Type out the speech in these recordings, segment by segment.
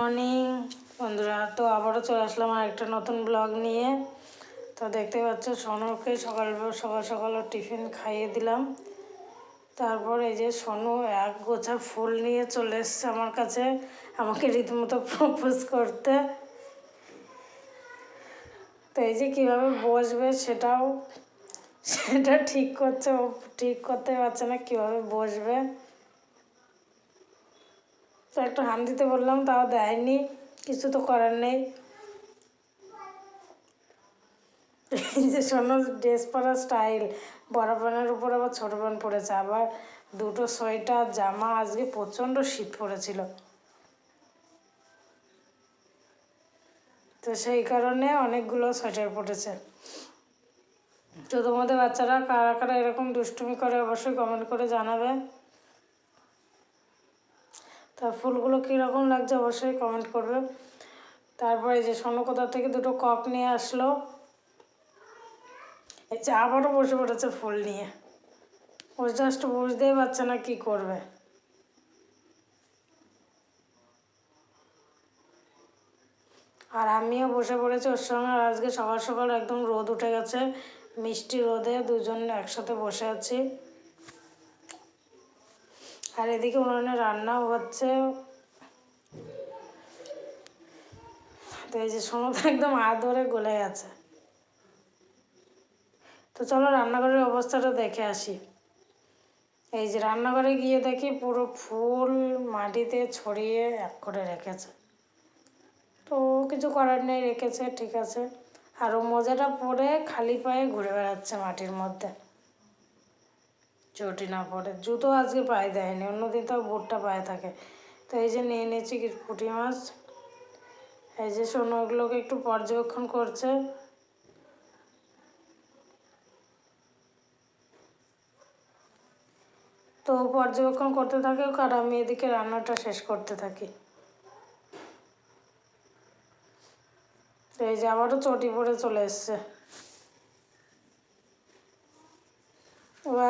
Morning বন্ধুরা, তো আবারও চলে আসলাম আর একটা নতুন ব্লগ নিয়ে। তো দেখতে পাচ্ছ, সোনুকে সকাল সকাল সকাল টিফিন খাইয়ে দিলাম। তারপর এই যে সোনু এক গোছা ফুল নিয়ে চলে এসছে আমার কাছে, আমাকে রীতিমতো প্রপোজ করতে। তো এই যে কীভাবে বসবে সেটাও সেটা ঠিক করছে ঠিক করতে পারছে না, কীভাবে বসবে। একটু হান দিতে বললাম, তাও দেয়নি, কিছু তো করার নেই। এই যে শোনো, ড্রেস পরা স্টাইল, বড় প্যানের উপর আবার ছোটো প্যান্ট পড়েছে, আবার দুটো সোয়েটার, জামা, আজকে প্রচণ্ড শীত পড়েছিল। তো সেই কারণে অনেকগুলো সোয়েটার পড়েছে। তো তোমাদের বাচ্চারা কারা কারা এরকম দুষ্টুমি করে অবশ্যই কমেন্ট করে জানাবে। তা ফুলগুলো কীরকম লাগছে অবশ্যই কমেন্ট করবে। তারপরে এই যে সোনু কোথা থেকে দুটো কক নিয়ে আসলো। এই যে আবারও বসে পড়েছে ফুল নিয়ে। ও জাস্ট বুঝতেই পারছে না কী করবে। আর আমিও বসে পড়েছি ওর সঙ্গে। আর আজকে সকাল সকাল একদম রোদ উঠে গেছে। মিষ্টি রোদে দুজন একসাথে বসে আছি। আর এদিকে উনুনে রান্নাও হচ্ছে। তো এই যে সমুদ্র একদম আদরে গলে গেছে। তো চলো রান্নাঘরের অবস্থাটা দেখে আসি। এই যে রান্নাঘরে গিয়ে দেখি পুরো ফুল মাটিতে ছড়িয়ে এক করে রেখেছে। তো কিছু করার নেই, রেখেছে, ঠিক আছে। আর ও মোজাটা পরে খালি পায়ে ঘুরে বেড়াচ্ছে মাটির মধ্যে। চটি না পরে জুতো আজকে পায়ে দেয়নি, অন্যদিন তো বুটটা পায়ে থাকে। তো এই যে নিয়ে নিয়েছি পুঁটি মাছ। এই যে সোনো একটু পর্যবেক্ষণ করছে। তো পর্যবেক্ষণ করতে থাকে আর আমি এদিকে রান্নাটা শেষ করতে থাকি। এই যে আবারও চটি পরে চলে এসছে।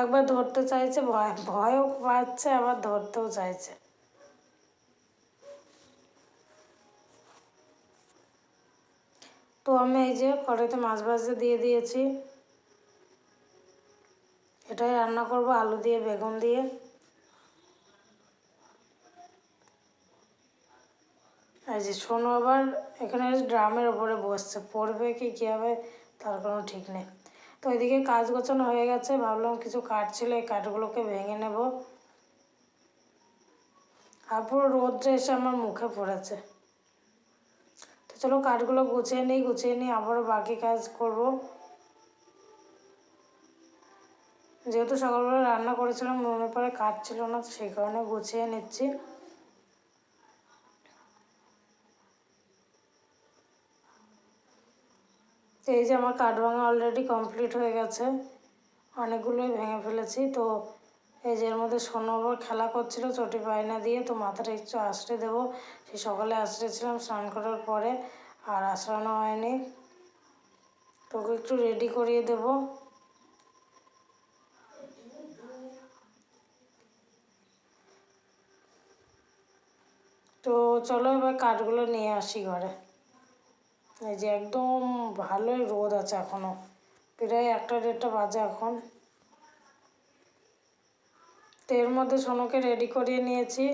একবার ধরতে চাইছে, ভয়, ভয়ও পাচ্ছে, আবার ধরতেও চাইছে। তো আমি এই যে কড়াইতে মাছ ভাজতে দিয়ে দিয়েছি। এটাই রান্না করব, আলু দিয়ে, বেগুন দিয়ে। এই যে শোনো, আবার এখানে ড্রামের ওপরে বসছে, পড়বে কি, কী হবে, তার কোনো ঠিক নেই। তো এদিকে কাজ গোছানো হয়ে গেছে, ভাবলাম কিছু কাঠ ছিল, এই কাঠগুলোকে ভেঙে নেব। আর পুরো রোদটা এসে আমার মুখে পড়েছে। তো চলো কাঠগুলো গুছিয়ে নিই গুছিয়ে নিই আবারও বাকি কাজ করব। যেহেতু সকালবেলা রান্না করেছিলাম মনে পরে কাঠ ছিল না সেই কারণে গুছিয়ে নিচ্ছি। তো এই যে আমার কাঠ ভাঙা অলরেডি কমপ্লিট হয়ে গেছে। অনেকগুলোই ভেঙে ফেলেছি। তো এই যে এর মধ্যে সোনো আবার খেলা করছিল, চটি পায়না দিয়ে তো মাথাটা একটু আশ্রে দেবো। সেই সকালে আশ্রেছিলাম স্নান করার পরে আর আশ্রানো হয়নি। তোকে একটু রেডি করিয়ে দেব। তো চলো এবার কাঠগুলো নিয়ে আসি ঘরে। এই যে একদম ভালোই রোদ আছে এখনও প্রায় একটা দেড়টা বাজে এখন। তো এর মধ্যে সোনুকে রেডি করিয়ে নিয়েছি।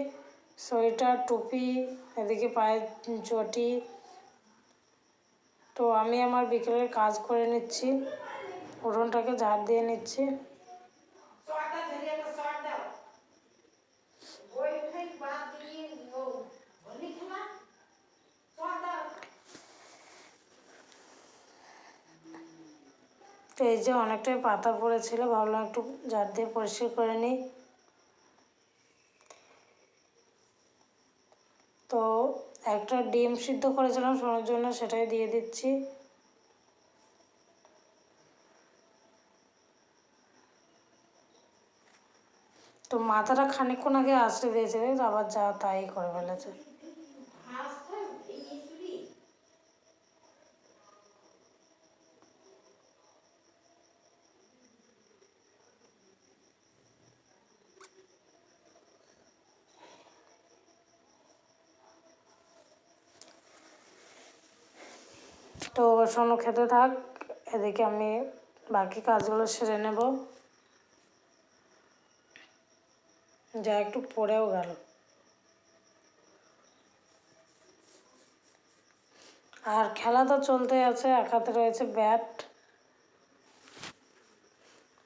সোয়েটার, টুপি, এদিকে পায়ের চটি। তো আমি আমার বিকেলের কাজ করে নিচ্ছি। উঠোনটাকে ঝাড় দিয়ে নিচ্ছি। তো এই যে অনেকটাই পাতা পড়েছিল, ভাবলাম একটু জার দিয়ে পরিষ্কার করে নিই। তো একটা ডিম সিদ্ধ করেছিলাম শোনার জন্য সেটাই দিয়ে দিচ্ছি। তো মাথাটা খানিকক্ষণ আগে আসতে দিয়েছে, আবার যা তাই করে ফেলেছে। তো সোনু খেতে থাক। এদিকে আমি বাকি কাজগুলো সেরে নেব। যা একটু পড়েও গেল। আর খেলা তো চলতেই আছে, এক হাতে রয়েছে ব্যাট।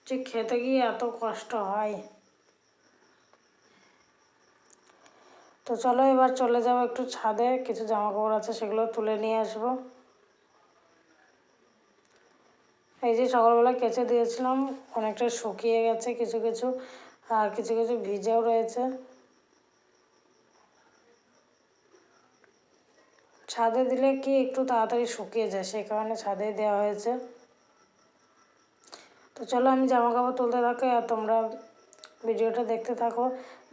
যে খেতে গিয়ে এত কষ্ট হয়। তো চলো এবার চলে যাব একটু ছাদে। কিছু জামা কাপড় আছে সেগুলো তুলে নিয়ে আসব। এই যে সকালবেলা কেচে দিয়েছিলাম, অনেকটা শুকিয়ে গেছে কিছু কিছু, আর কিছু কিছু ভিজেও রয়েছে। ছাদে দিলে কি একটু তাড়াতাড়ি শুকিয়ে যায় সেই কারণে ছাদে দেওয়া হয়েছে। তো চলো আমি জামা কাপড় তুলতে থাকি, আর তোমরা ভিডিওটা দেখতে থাকো।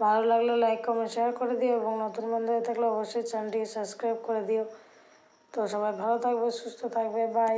ভালো লাগলে লাইক কমেন্ট শেয়ার করে দিও, এবং নতুন বন্ধু হয়ে থাকলে অবশ্যই চ্যানেলটিকে সাবস্ক্রাইব করে দিও। তো সবাই ভালো থাকবে, সুস্থ থাকবে বাই